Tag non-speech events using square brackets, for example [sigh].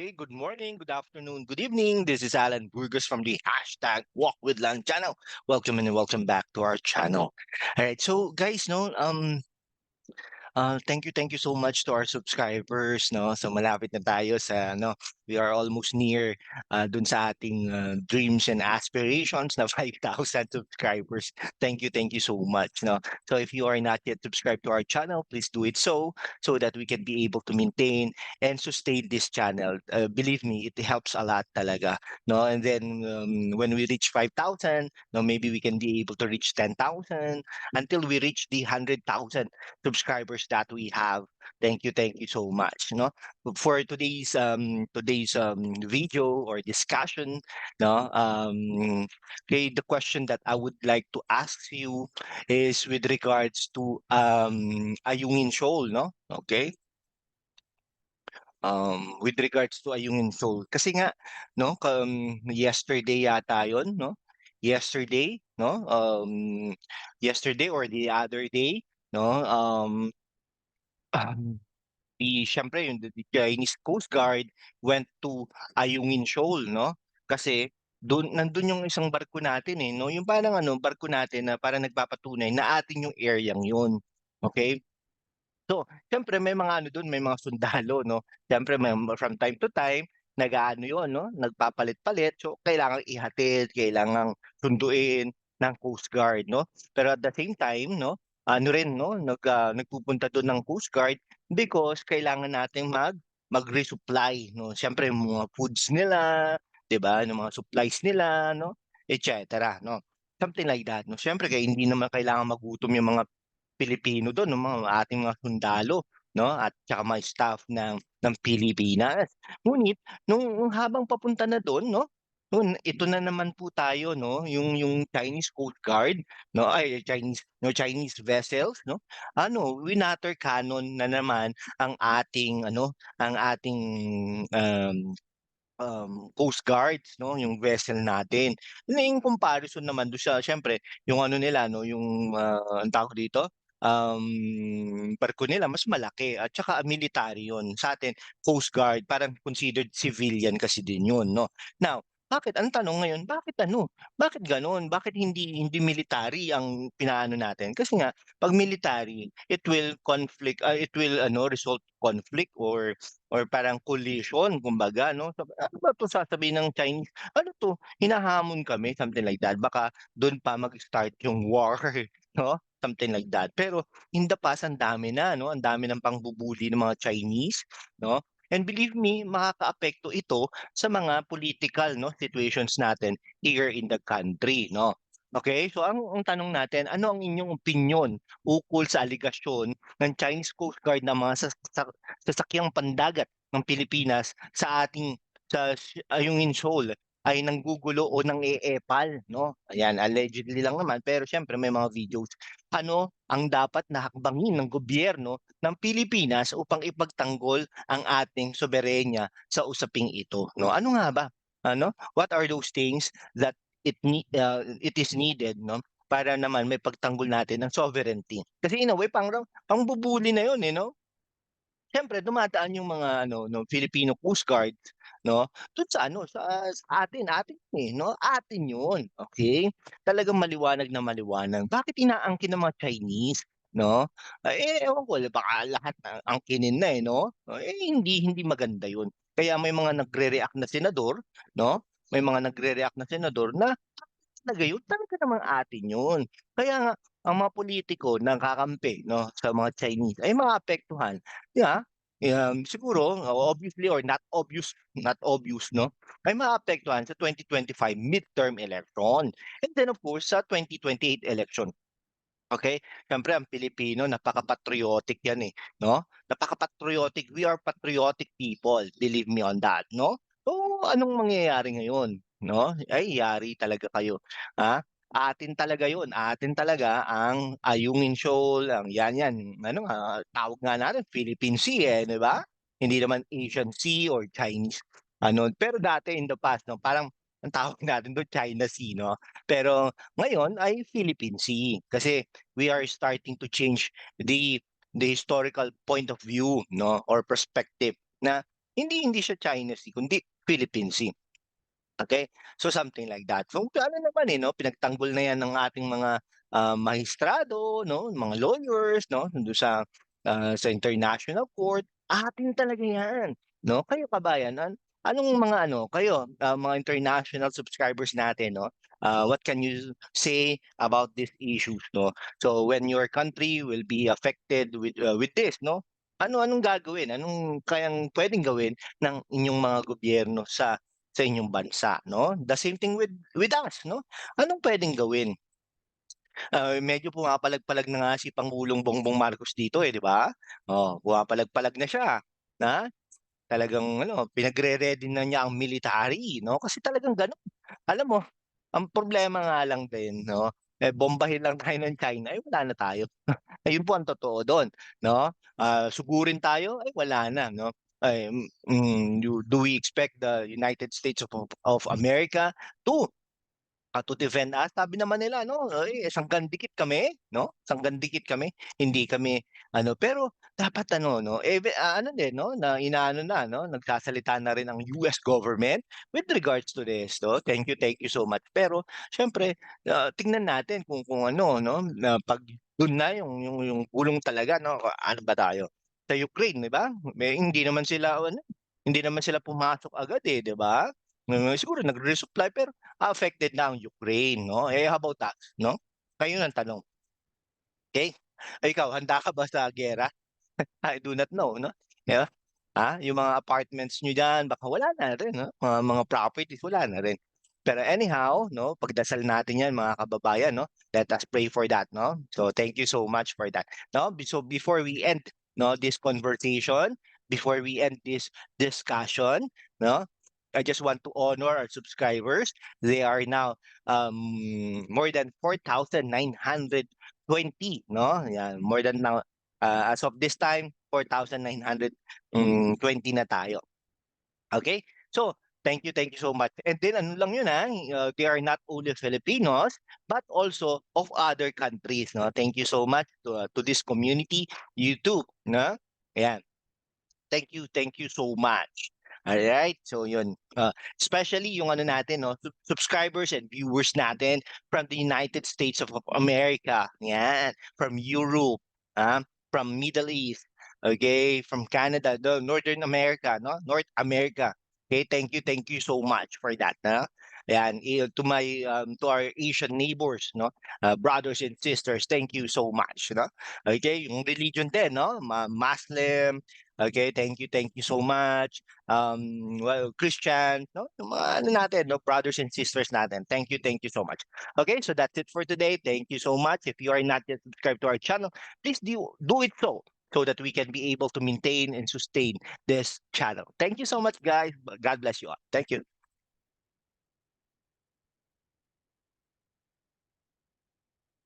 Hey, good morning, good afternoon, good evening. This is Alan Burgos from the hashtag Walk with Lang channel. Welcome and welcome back to our channel. All right, so guys, no, um, uh, thank you, thank you so much to our subscribers, no? So malapit na tayo sa, no, we are almost near uh, dun sa ating uh, dreams and aspirations na [laughs] 5,000 subscribers. Thank you, thank you so much, no? So if you are not yet subscribed to our channel, please do it so, so that we can be able to maintain and sustain this channel. Uh, believe me, it helps a lot talaga, no? And then um, when we reach 5,000, no, maybe we can be able to reach 10,000 until we reach the 100,000 subscribers that we have. Thank you, thank you so much. No, for today's um today's um video or discussion, no, um, okay, the question that I would like to ask you is with regards to um Ayungin Shoal, no, okay. Um, with regards to Ayungin Shoal, kasi nga, no, um, yesterday yata yon, no, yesterday, no, um, yesterday or the other day, no, um, Um, the siyempre yung the Chinese Coast Guard went to Ayungin Shoal 'no, kasi dun nandun yung isang barko natin, eh, 'no, yung parang ano barko natin na parang nagpapatunay na atin yung areang yun, okey? So, siyempre may mga ano dun, may mga sundalo 'no, siyempre may from time to time nag-aano yun 'no, nagpapalit-palit. So kailangang ihatid, kailangang sunduin ng Coast Guard 'no. Pero at the same time 'no, ano rin 'no, nag ah, nagpupunta dun ng Coast Guard because kailangan nating mag mag-resupply 'no. Siyempre yung mga foods nila, 'di ba, yung mga supplies nila 'no, et cetera 'no. Something like that 'no. Siyempre kaya hindi naman kailangang magutom yung mga Pilipino dun, yung mga ating mga sundalo 'no, at tsaka mga staff ng ng Pilipinas. Ngunit nung habang papunta na dun 'no, nun ito na naman po tayo 'no, yung yung Chinese Coast Guard 'no, ay Chinese no? Chinese vessels 'no, ano winater cannon na naman ang ating ano, ang ating, um, um, coast guards 'no, yung vessel natin. Na in comparison naman dun sa siyempre yung ano nila 'no, yung, ah, anong tawag dito, um, barko nila mas malaki. At saka military yun. Sa'tin coast guard parang considered civilian kasi din yun 'no. Now, bakit ang tanong ngayon, bakit ano, bakit gano'n? Bakit hindi hindi military ang pinaano natin? Kasi nga 'pag military, it will conflict, ah, it will ano, result conflict or or parang collision kumbaga 'no. Sabi, "Ano ba 'to sasabihin ng Chinese, ano 'to, hinahamon kami," something like that. Baka dun pa mag-start yung war [laughs] 'no, something like that. Pero in the past ang dami na 'no, ang dami ng pangbubully ng mga Chinese 'no. And believe me, makakaapekto ito sa mga political 'no, situations natin here in the country 'no. Okay, so ang ang tanong natin, ano ang inyong opinyon ukol sa aligasyon ng Chinese Coast Guard na mga sas sa sasakyang pandagat ng Pilipinas sa ating sa si Ayungin Shoal ay nanggugulo o nang-e-epal 'no? Ayan, allegedly lang naman pero siyempre may mga videos. Ano ang dapat na hakbangin ng gobyerno ng Pilipinas upang ipagtanggol ang ating soberenya sa usaping ito 'no? Ano nga ba, ano, what are those things that it nee ah, it is needed 'no, para naman maipagtanggol natin ang sovereignty? Kasi in a way parang pambubully na yun, eh, 'no? Siyempre dumadaan yung mga ano 'no, Filipino Coast Guard 'no, dun sa ano, sa sa atin, atin eh 'no, atin yun, okey? Talagang maliwanag na maliwanag. Bakit inaangkin ng mga Chinese 'no? Ah, eh, ewan ko baka lahat na angkinin na, eh, 'no? Eh, hindi hindi maganda yun. Kaya may mga nagre-react na senador 'no, may mga nagre-react na senador na talaga yun, talaga namang atin yun. Kaya nga ang mga politiko na kakampi 'no, sa mga Chinese ay maapektuhan, ba? Um, siguro obviously or not obvious not obvious 'no, ay maapektuhan sa 2025 midterm election and then of course sa 2028 election. Okey, siyempre ang Pilipino napaka-patriotic yan, eh, 'no? Napaka-patriotic, we are patriotic people, believe me on that 'no? So, anong mangyayari ngayon 'no, ay yari talaga kayo, ha? Atin talaga yun, atin talaga ang Ayungin Shoal, ang yan yan, ano nga, tawag nga natin Philippine Sea, eh, 'di ba? Hindi naman Asian Sea or Chinese ano, pero dati in the past 'no, parang ang tawag natin dun China Sea 'no, pero ngayon ay Philippine Sea. Kasi we are starting to change the the historical point of view 'no, or perspective na hindi hindi siya China Sea kundi Philippine Sea. Okay? So something like that. So ano naman eh, no? Pinagtanggol na yan ng ating mga ah, mahistrado, no? Mga lawyers, no? Doon sa ah, sa international court. Atin talaga yan. No? Kayo kabayan, an anong mga ano, kayo, ah, mga international subscribers natin, no? Ah, what can you say about these issues, no? So when your country will be affected with ah, with this, no? Ano anong gagawin? Anong kayang pwedeng gawin ng inyong mga gobyerno sa sa inyong bansa, no? The same thing with with us, no? Anong pwedeng gawin? Ah, medyo pumapalag-palag na nga si Pangulong Bongbong Marcos dito eh, 'di ba? Oh, pumapalag-palag na siya, na talagang ano, pinagre-ready na niya ang military, no? Kasi talagang gano'n. Alam mo, ang problema nga lang din, no? Eh, bombahin lang tayo ng China, eh wala na tayo. [laughs] Ayun po ang totoo do'n, no? Ah, sugurin tayo, ay wala na, no? Ay, mm, do we expect the United States of of America to ah, to defend us? Sabi naman nila, no, ay sanggandikit kami, no? Sanggandikit kami, hindi kami ano, pero dapat ano, no, eh, ah, ano din, no, na inaano na, no, nagsasalita na rin ang US government with regards to this, no? Thank you, thank you so much. Pero siyempre, ah, tingnan natin kung kung ano, no, na 'pag dun na yung yung yung pulong talaga, no, ano ba tayo? Sa Ukraine, 'di ba? Eh, hindi naman sila ano, hindi naman sila pumasok agad, eh, 'di ba? Mm, siguro nagre-resupply pero affected na ang Ukraine, no? Eh, how about us, no? Kayo ang tanong. Okay? Ikaw, handa ka ba sa giyera? [laughs] I do not know, no? 'Di ba? Ah, yung mga apartments niyo diyan baka wala na rin, no? Mga mga properties wala na rin. Pero anyhow, no, pagdasal natin 'yan mga kababayan, no? Let us pray for that, no? So thank you so much for that. No, so before we end, no, this conversation, before we end this discussion, no, I just want to honor our subscribers. They are now um more than 4,920, no? Yan, more than now uh, as of this time 4,920 na tayo. Okay? So, thank you, thank you so much. And then ano lang yun ha, uh, they are not only Filipinos but also of other countries, no? Thank you so much to uh, to this community, you too, no? Ayan. Thank you, thank you so much. Alright, so yun. Uh, especially yung ano natin, no, sub- subscribers and viewers natin from the United States of America, yan, from Europe, ah, from Middle East, okay, from Canada, the Northern America, no, North America. Okay, thank you, thank you so much for that, no? Yan, i- to my um, to our Asian neighbors, no, uh, brothers and sisters, thank you so much, no? Okay, yung religion din, no, Muslim, Okay, thank you, thank you so much. Um, well, Christian, no, yung mga ano natin, no, brothers and sisters natin. Thank you, thank you so much. Okay, so that's it for today. Thank you so much. If you are not yet subscribed to our channel, please do do it so so that we can be able to maintain and sustain this channel. Thank you so much, guys. God bless you all. Thank you.